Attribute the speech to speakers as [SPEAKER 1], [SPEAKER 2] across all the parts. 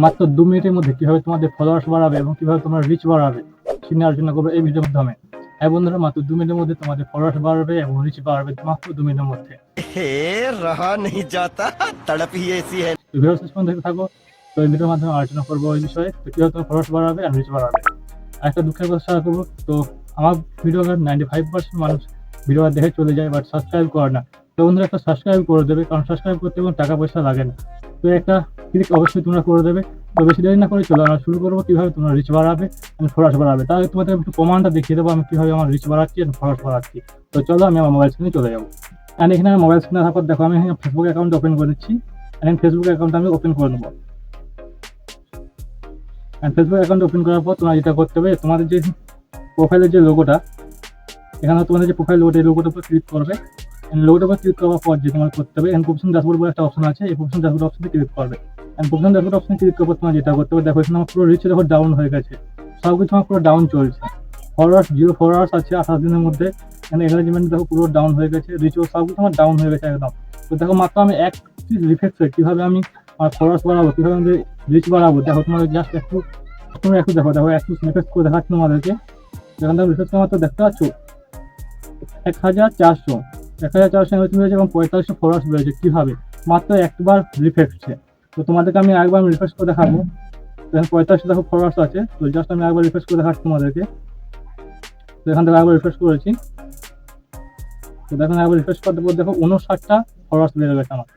[SPEAKER 1] মাত্র দু মিনিটের মধ্যে কীভাবে তোমাদের ফলোয়ার্স বাড়াবে এবং কীভাবে তোমার রিচ বাড়াবে সে সেটা আলোচনা করব এই ভিডিওর মাধ্যমে। হ্যাঁ বন্ধুরা মাত্র দু মিনিটের মধ্যে তোমাদের ফলোয়ার্স বাড়বে এবং রিচ বাড়বে মাত্র দু মিনিটের মধ্যে। ভিডিও শেষ পর্যন্ত থাকো। তো এই ভিডিওর মাধ্যমে আলোচনা করব এই বিষয়ে তো কীভাবে তোমার ফলোয়ার্স বাড়াবে আর রিচ বাড়াবে। একটা দুঃখের কথা শেয়ার করব তো আমার ভিডিও নাইনটি ফাইভ পার্সেন্ট মানুষ ভিডিও দেখে চলে যায় বাট সাবস্ক্রাইব করে না। তো বন্ধুরা একটা সাবস্ক্রাইব করে দেবে কারণ সাবস্ক্রাইব করতে কোনো টাকা পয়সা লাগে না। তো একটা ক্লিক অবশ্যই তোমরা করে দেবে, তো বেশি দেরি না করে চলো, আমরা শুরু করব কীভাবে তোমরা রিচ বাড়াবে এবং ফলোয়ার্স বাড়াবে। তাহলে তোমাদের একটু প্রমাণটা দেখিয়ে দেবো, আমি কীভাবে আমার রিচ বাড়াচ্ছি এবং ফলোয়ার্স বাড়াচ্ছি। তো চলো, আমি আমার মোবাইল স্ক্রিনে চলে যাব। অ্যান্ড এখানে আমি মোবাইল স্ক্রিনে থাকার দেখো, আমি এখানে ফেসবুক অ্যাকাউন্ট ওপেন করে দিচ্ছি। অ্যান্ড ফেসবুক অ্যাকাউন্ট আমি ওপেন করে নেব। অ্যান্ড ফেসবুক অ্যাকাউন্ট ওপেন করার পর তোমরা যেটা করতে হবে, তোমাদের যে প্রোফাইলের যে লোগোটা এখানে তোমাদের যে প্রোফাইল লোগোটা এই লোগোটার উপর ক্লিক করবে। লোগোটার উপর ক্লিক করার পর যে তোমার করতে হবে এন্ড প্রফেশন ড্যাশবোর্ড বলে একটা অপশন আছে, এই প্রফেশন ড্যাশবোর্ড অপশনে ক্লিক করবে। এন্ড প্রফেশন ড্যাশবোর্ড অপশনে ক্লিক পর তোমার যেটা করতে হবে, দেখো এখানে আমার পুরো রিচ দেখো ডাউন হয়ে গেছে। সব কিছু আমার পুরো ডাউন চলছে। ফলোয়ার্স জিরো ফলোয়ার্স আছে আঠাশ দিনের মধ্যে। এখানে এঙ্গেজমেন্ট দেখো পুরো ডাউন হয়ে গেছে রিচও সব কিছু আমার ডাউন হয়ে গেছে একদম। তো দেখো মাত্র আমি এক রিফেক্টে কীভাবে আমি আমার ফলোয়ার্স বাড়াবো, কীভাবে আমি রিচ বাড়াবো, দেখো তোমাদের জাস্ট একটু তোমরা একটু দেখো দেখো একটু রিফ্রেশ করে দেখাচ্ছি তোমাদেরকে। এখান থেকে রিফ্রেশ মাত্র দেখতে পাচ্ছ? এক হাজার চারশো। এক হাজার চারশো এমএস বেড়েছে এবং পঁয়তাল্লিশশো ফলোয়ার্স বেড়েছে। কীভাবে? মাত্র একবার রিফ্রেশে তো তোমাদেরকে আমি একবার রিফ্রেশ করে দেখাবো। এখানে পঁয়তাল্লিশশো দেখো ফলোয়ার্স আছে, তো জাস্ট আমি একবার রিফ্রেশ করে দেখাচ্ছি তোমাদেরকে। তো এখান থেকে একবার রিফ্রেশ করেছি। তো দেখুন একবার রিফ্রেশ করতে পর দেখো উনষাটটা ফলোয়ার্স বেড়ে গেছে আমার।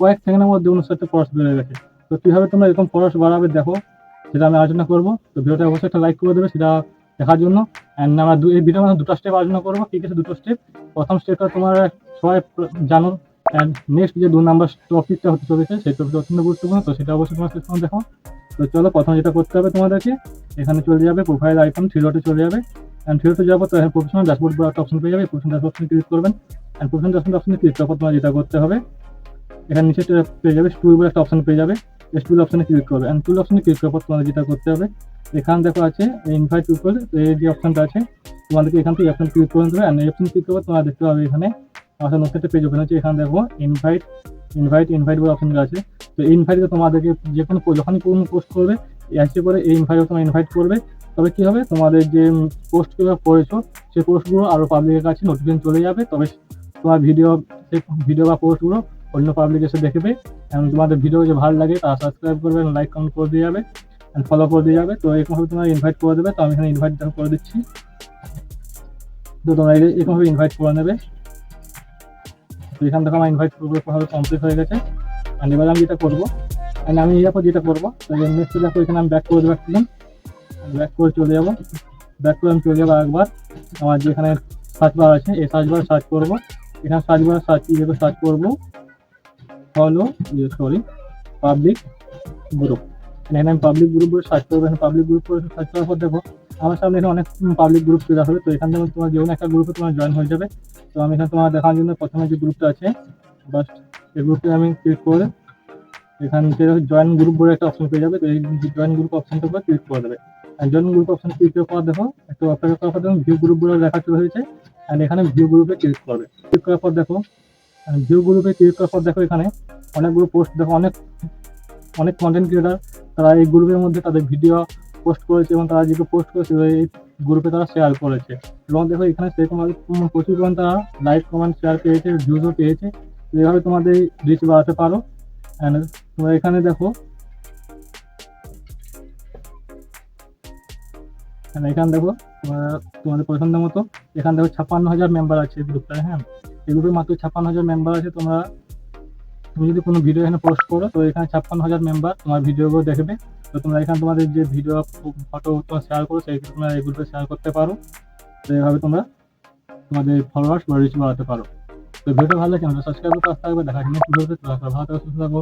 [SPEAKER 1] কয়েক সেকেন্ডের মধ্যে উনষাটটা ফলোয়ার্স বেড়ে গেছে। তো কীভাবে তোমরা এরকম ফলোয়ার্স বাড়াবে দেখো, সেটা আমি আলোচনা করব। তো ভিডিওটা অবশ্যই একটা লাইক করে দেবে, সেটা দেখার জন্য। অ্যান্ড আমরা এই ভিডিওর মধ্যে দুটো স্টেপ আলোচনা করব। ঠিক আছে দুটো স্টেপ প্রথম স্টেপটা তোমার সবাই জানো অ্যান্ড নেক্সট যে দু নাম্বার টপিকটা হতে চলেছে, সেই টপিকটা অত্যন্ত গুরুত্বপূর্ণ, তো সেটা অবশ্যই তোমার শেষ দেখো। তো চলো প্রথম যেটা করতে হবে তোমাদেরকে, এখানে চলে যাবে প্রোফাইল আইকন থ্রি ডটে চলে যাবে। অ্যান্ড থ্রি ডটে যাব তো এখানে প্রফেশনাল ড্যাশবোর্ড বলে একটা অপশন পেয়ে যাবে প্রফেশনাল ড্যাশবোর্ড অপশন ক্লিক করবেন। অ্যান্ড প্রফেশনাল ড্যাশবোর্ড অপশনে ক্লিক করার পর তোমার যেটা করতে হবে, এখানে নিচে পেয়ে যাবে স্টুল বলে একটা অপশন পেয়ে যাবে। টুল অপশনে ক্লিক করবে। অ্যান্ড টুল অপশনে ক্লিক করার পর তোমাদের যেটা করতে হবে, এখানে দেখো আছে ইনভাইট পিপল এই যে অপশনটা আছে, তোমাদেরকে এখান থেকে অপশন ক্লিক করে দেবে। অ্যান্ড এই অপশন ক্লিক করবে তোমরা দেখতে পাবে এখানে আমাদের নতুন পেজ ওপেন হচ্ছে এখানে দেখো ইনভাইট ইনভাইট ইনভাইট বলে অপশন আছে। তো ইনভাইটে তোমাদেরকে যে কোনো যখনই কোনো পোস্ট করবে, এসে করে এই ইনভাইট তোমরা ইনভাইট করবে। তবে কি হবে? তোমাদের যে পোস্টগুলো করেছ সেই পোস্টগুলো আরও পাবলিকের কাছে নোটিফিকেশন চলে যাবে। তবে তোমার ভিডিও ভিডিও বা পোস্টগুলো অন্য পাবলিক এসে দেখবে। এবং তোমাদের ভিডিও যে ভালো লাগে, তারা সাবস্ক্রাইব করবে লাইক কমেন্ট করে দিয়ে যাবে। অ্যান্ড ফলো করে দিয়ে যাবে। তো এরকমভাবে তোমরা ইনভাইট করে দেবে। তো আমি এখানে ইনভাইট করে দিচ্ছি। তো তোমরা এরকমভাবে ইনভাইট করে নেবে। এখান থেকে আমার ইনভাইট পুরোপুরিভাবে কমপ্লিট হয়ে গেছে। অ্যান্ড এবার আমি যেটা করব অ্যান্ড আমি এরপর যেটা করব নেক্সট দেখো এখানে আমি ব্যাক করে দেবো একদম ব্যাক করে চলে যাব। ব্যাক করে আমি চলে যাব একবার আমার যেখানে সার্চ বার আছে, এই সার্চ বার সার্চ করব। এখানে সার্চ বার সার্চ হিসেবে সার্চ করব। ফলো সরি পাবলিক গ্রুপ এখানে আমি পাবলিক গ্রুপ সার্চ করব, এখানে পাবলিক গ্রুপ করে সার্চ করার পর দেখো আমার সামনে এখানে অনেক পাবলিক গ্রুপ চলে হবে, তো এখান থেকে তোমার যে কোনো একটা গ্রুপে তোমার জয়েন হয়ে যাবে। তো আমি এখানে তোমার দেখার জন্য প্রথমে যে গ্রুপটা আছে বাস এই গ্রুপটা আমি ক্লিক করে এখান থেকে জয়েন গ্রুপ বলে একটা অপশন পেয়ে যাবে, তো এই জয়েন গ্রুপ অপশনটার উপর ক্লিক করে দেবে। আর জয়েন গ্রুপ অপশন ক্লিক করার দেখো, একটু অপেক্ষা করার পর দেখো ভিউ গ্রুপ বলে দেখা চলে হয়েছে অ্যান্ড এখানে ভিউ গ্রুপে ক্লিক করবে। ক্লিক করার পর দেখো ভিউ গ্রুপে ক্লিক করার পর দেখো এখানে অনেকগুলো পোস্ট দেখো অনেক অনেক কন্টেন্ট ক্রিয়েটার তারা এই গ্রুপের মধ্যে তাদের ভিডিও পোস্ট করেছে এবং তারা যেগুলো পোস্ট করেছে এই গ্রুপে তারা শেয়ার করেছে। এবং দেখো এখানে সেরকম প্রচুর পরিমাণ তারা লাইক কমেন্ট শেয়ার পেয়েছে ভিউজও পেয়েছে। এভাবে তোমাদের রিচ বাড়াতে পারো। অ্যান্ড তোমরা এখানে দেখো। এখানে দেখো তোমাদের পছন্দ মতো, এখানে দেখো ছাপ্পান্ন হাজার মেম্বার আছে গ্রুপটায় হ্যাঁ? এই গ্রুপে মাত্র ছাপ্পান্ন হাজার মেম্বার আছে, তোমরা তুমি যদি কোনো ভিডিও এখানে পোস্ট করো, তো এখানে ছাপ্পান্ন হাজার মেম্বার তোমার ভিডিওগুলো দেখবে। তো তোমরা এখানে তোমাদের যে ভিডিও ফটো তোমরা শেয়ার করো, সেই তোমরা এই গ্রুপে শেয়ার করতে পারো। তো এইভাবে তোমরা তোমাদের ফলোয়ার্স বা রিচ বাড়াতে পারো। তো ভিডিও ভালো লাগে সাবস্ক্রাইব করতে আসতে হবে দেখা ভালো থাকো, সুস্থ থাকো।